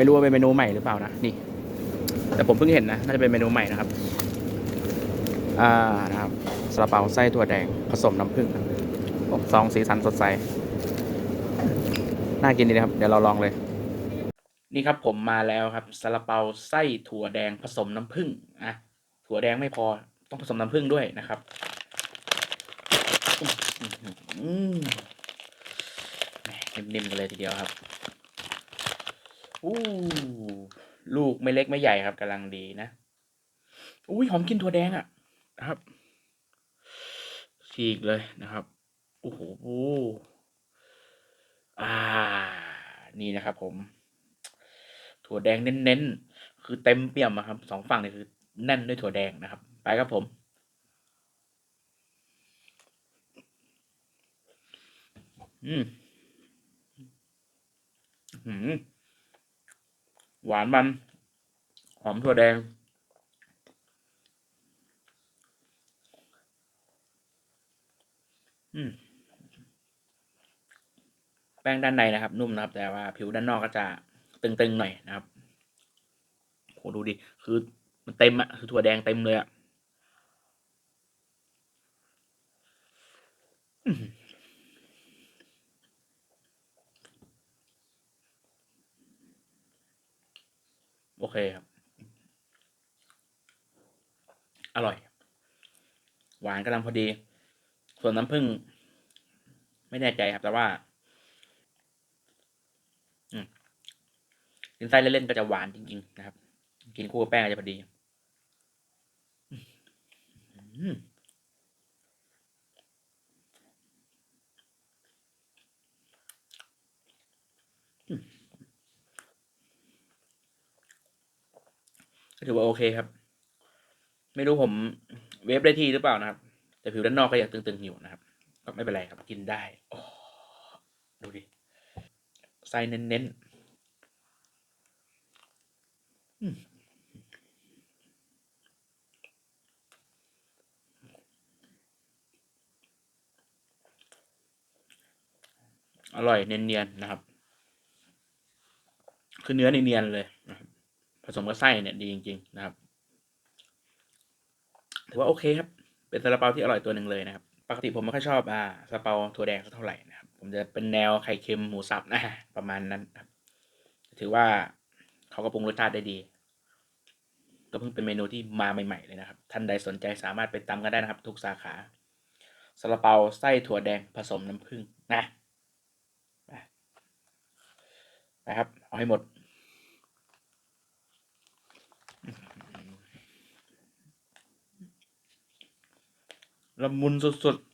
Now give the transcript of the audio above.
ไม่รู้ว่าเป็นเมนูใหม่หรือเปล่านะนี่ แต่ผมเพิ่งเห็นนะน่าจะเป็นเมนูใหม่นะครับ อ่านะครับซาลาเปาไส้ถั่วแดงผสมน้ำผึ้งอ้ซองสีสันสดใสน่ากินดีนะครับ เดี๋ยวเราลองเลย นี่ครับผมมาแล้วครับซาลาเปาไส้ถั่วแดงผสมน้ำผึ้งอะถั่วแดงไม่พอต้องผสมน้ำผึ้งด้วยนะครับอืมนิ่มๆกันเลยทีเดียวครับ อู้ลูกไม่เล็กไม่ใหญ่ครับกำลังดีนะ อุ้ยหอมกลินถั่วแดงอะนะครับฉีกเลยนะครับโอ้โหอ่า นี่นะครับ ผม ถั่วแดงเน้นๆคือเต็มเปี่ยมอะครับสองฝั่งนี่คือแน่นด้วยถั่วแดงนะครับ ไปครับผมอืมอื้อ หวานมัน หอมถั่วแดง อืมแป้งด้านในนะครับ นุ่มนะครับ แต่ว่าผิวด้านนอกก็จะตึงๆหน่อยนะครับโหดูดิ คือมันเต็มอะคือถั่วแดงเต็มเลยอะอื้อหือ โอเคครับ อร่อย หวานกำลังพอดี ส่วนน้ำผึ้งไม่แน่ใจครับ แต่ว่าอืมกินไส้เล่นๆก็จะหวานจริง ๆ นะครับ กินคู่กับแป้งก็จะพอดี อืม ถือว่าโอเคครับ ไม่รู้ผมเวฟได้ที่หรือเปล่านะครับ แต่ผิวด้านนอกก็ยังตึงๆอยู่นะครับ ก็ไม่เป็นไรครับกินได้โอ้ดูดิไส้เน้นๆอืมอร่อยเนียนๆนะครับ คือเนื้อเนียนๆเลย สมกับไส้เนี่ยดีจริง ๆ นะครับ ถือว่าโอเคครับ เป็นซาลาเปาที่อร่อยตัวหนึ่งเลยนะครับ ปกติผมไม่ค่อยชอบอ่าซาลาเปาถั่วแดงสักเท่าไหร่นะครับ ผมจะเป็นแนวไข่เค็มหมูสับนะประมาณนั้นครับ ถือว่าเขาก็ปรุงรสชาติได้ดี ก็เพิ่งเป็นเมนูที่มาใหม่ ๆ เลยนะครับ ท่านใดสนใจสามารถไปตามกันได้นะครับ ทุกสาขาซาลาเปาไส้ถั่วแดงผสมน้ำผึ้งนะไปไปครับ เอาให้หมด ละมุนสุดๆ